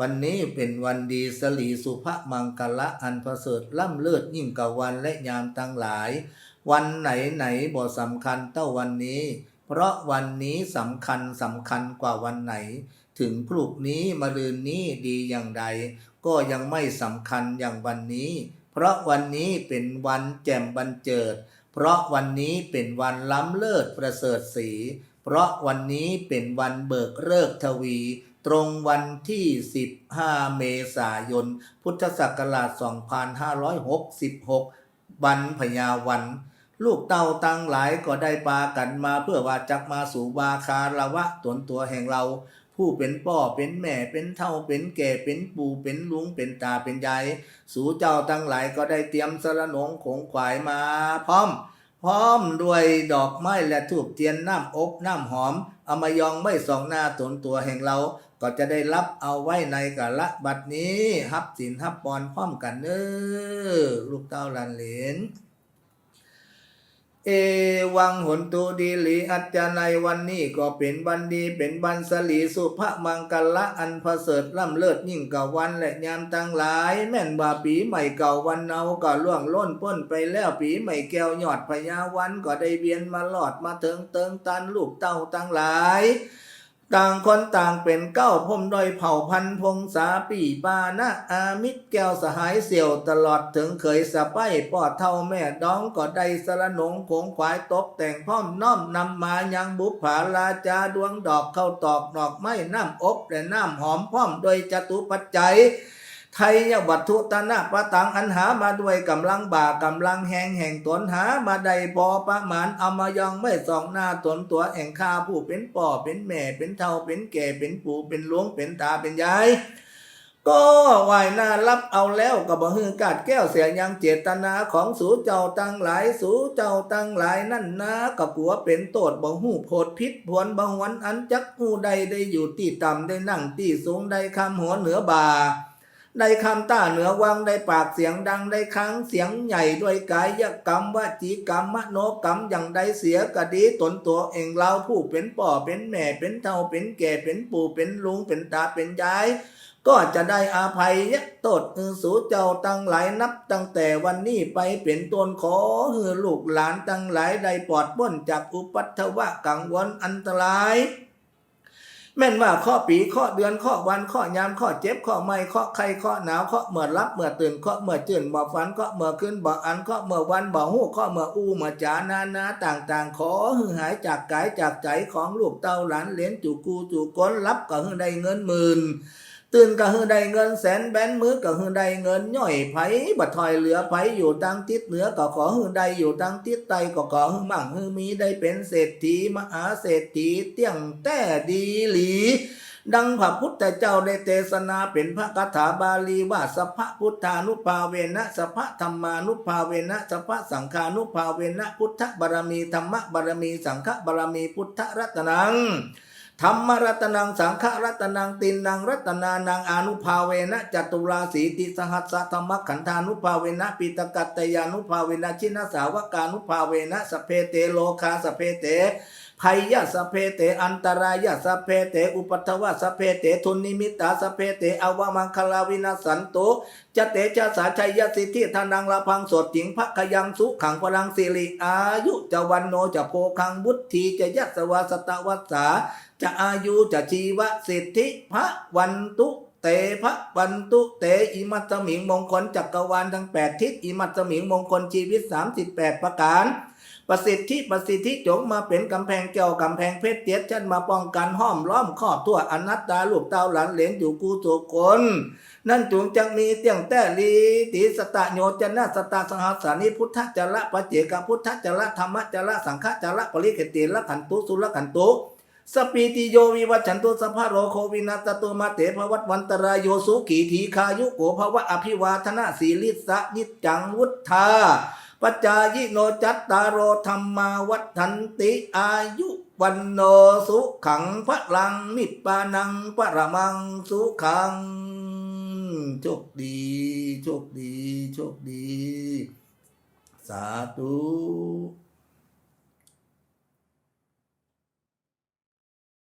วันนี้เป็นวันดีสลีสุภมังกละอันประเสริฐล่ำเลิศยิ่งกว่าวันและยามตั้งหลาย วันไหนไหนบ่สำคัญเท่าวันนี้ เพราะวันนี้สำคัญสำคัญกว่าวันไหน ถึงพรุ่งนี้มะรืนนี้ดีอย่างใด ก็ยังไม่สำคัญอย่างวันนี้ เพราะวันนี้เป็นวันแจ่มบันเจิด เพราะวันนี้เป็นวันล้ำเลิศประเสริฐสี เพราะวันนี้เป็นวันเบิกเลิกทวี ตรงวันที่ 15 เมษายน พุทธศักราช 2566 วันพญาวัน ลูกเต่าตั้งหลายก็ได้ปากันมาเพื่อว่าจักมาสู่วาคาระวะตนตัวแห่งเรา ผู้เป็นพ่อเป็นแม่เป็นเท่าเป็นแก่เป็นปู่เป็นลุงเป็นตาเป็นยายสู่เจ้าตั้งหลายก็ได้เตรียมสระนงขงขวายมาพร้อมพร้อมด้วยดอกไม้และทูบเทียนน้ำอบน้ำหอมเอามายองไม่สองหน้าตนตัวแห่งเรา ก็จะได้รับเอาไว้ในกะละบัดนี้ฮับสินฮับปอนพร้อมกันเน้อลูกเต้าหลานเหลนเอวังหนตุดีหลีอัจจาในวันนี้ก็เป็นวันดีเป็นวันสลีสุภมังกละอันประเสริฐล่ำเลิศยิ่งกว่าวันและยามตั้งหลาย แม่นว่าปีใหม่เก่าวันเนาก็ล่วงล้นพ้นไปแล้วปีใหม่แก้วยอดพญาวันก็ได้เวียนมาหลอดมาเถิงเติงตันลูกเต้าตั้งหลาย ต่างคนต่างเป็นเก้าพมดอยเผ่าพันธุ์พงษาปีปานะอามิตรแก้วสหายเสี่ยวตลอดถึงเคยสะไปปอดเท่าแม่ดองก็ได้สระหนงขงควายตกแต่งพร้อมน้อมนำมายังบุปผาลาจาดวงดอกเข้าตอกดอกไม้น้ำอบและน้ำหอมพร้อมโดยจตุปัจจัย ไทยวัตถุตนะปะตังอันหามาด้วยกำลังบ่ากำลังแหงแห่งตนหามาใดพอประมาณเอามายองไม่สองหน้าตนตัวแห่งข้าผู้เป็นป่อเป็นแม่เป็นเท่าเป็นแก่เป็นปู่เป็นหลวงเป็นตาเป็นยายก็ไหวหน้ารับเอาแล้วก็บ่ฮือกาดแก้วเสียยังเจตนาของสูเจ้าตั้งหลายสูเจ้าตั้งหลายนั่นนะกับผัวเป็นโตดบ่หูโพดพิษพวนบางวันอันจักหูใดได้อยู่ที่ต่ำได้นั่งที่สูงได้คำหัวเหนือบ่า ได้คำต้าเหนือวังได้ปากเสียงดังได้ครั้งเสียงใหญ่ด้วยกายกรรมวจีกรรมมโนกรรมอย่างใดเสียกะดีตนตัวเองเราผู้เป็นป่อเป็นแม่เป็นเท่าเป็นแก่เป็นปู่เป็นลุงเป็นตาเป็นยาย ก็จะได้อาภัยยะโตดอือสูเจ้าตั้งหลายนับ ตั้งแต่วันนี้ไปเป็นตนขอฮือลูกหลานตั้งหลายได้ปลอดพ้นจากอุปัตถวะกังวลอันตราย แม่นว่าข้อปีข้อเดือนข้อวันข้อยามข้อเจ็บข้อไม่ข้อไข้ข้อหนาวข้อเมื่อรับเมื่อตื่นข้อเมื่อจื่นบ่ฝันข้อเมื่อขึ้นบ่อันข้อเมื่อวันบ่หู้ข้อเมื่ออู้เมื่อจานานาต่างๆ ขอหือหายจากกายจากใจของลูกเต้าหลานเหลนจูกูจูกนรับก็หือได้เงินหมื่น ตื่นก็ฮือได้เงินแสนแบนมือก็ฮือได้เงินย่อยไผบัดถอยเหลือไผอยู่ทางทิศเหนือก็ขอฮือได้อยู่ทางทิศใต้ก็ขอฮือมั่งฮือมีได้เป็นเศรษฐีมหาเศรษฐีเตี้ยงแต่ดีหลีดังพระพุทธเจ้าได้เทศนาเป็นพระคาถาบาลีว่าสัพพะพุทธานุภาเวนะสัพพะธรรมานุภาเวนะสัพพะสังฆานุภาเวนะพุทธบารมีธรรมบารมีสังฆบารมีพุทธรัตนัง ธรรมรัตนังสังฆรัตนังตินนางรัตนานังอนุภาเวนะจตุราสีติสหัสสะธรรมขันธานุภาเวนะปิตกัตตยานุภาเวนะชินสาวกานุภาเวนะสเพเตโลคาสเพเตภัยยะสเพเตอันตรายะสเพเตอุปัตถวะสเพเตทุนนิมิตาสเพเตอวมังคลาวินาสันโตจะเตจะสาชัยยสิทธิธนังละพังสดถิงพระขยังสุขังพลังสิริอายุจะวันโนจะโพคังบุตทีจะยัสวาสตวัสสา จะอายุจะชีวะสิทธิพระวันตุเตพระวันตุเตอิมัตสมิงมงคลจักรวาลทั้งแปดทิศอิมัตสมิงมงคลชีวิต38ประการประสิทธิประสิทธิจงมาเป็นกำแพงแก้วกำแพงเพชรเตียดชันมาป้องกันห้อมล้อมครอบทั่วอนัตตาลูกเต้าหลานเหลนอยู่กูตัวคน นั่นจงจังมีเตียงแต่ลีติสตะโยจนะสตาสหัสานิพุทธจระปะเจกพุทธจระธรรมจระสังฆจระปริเกติละขันตุสุละขันตุ สปีติโยวิวัชันตุสัพพะโรโควินาตตุมาเตภวัตวันตรายโยสุขีทีคายุโกภวะอภิวาทนาสีลิสะนิจังวุฒาปัจจายิโนจัตตารโรธรรมาวัฏันติอายุวันโนสุขังพระลังนิปปานังปรมังสุขังโชคดีโชคดีโชคดี สาธุ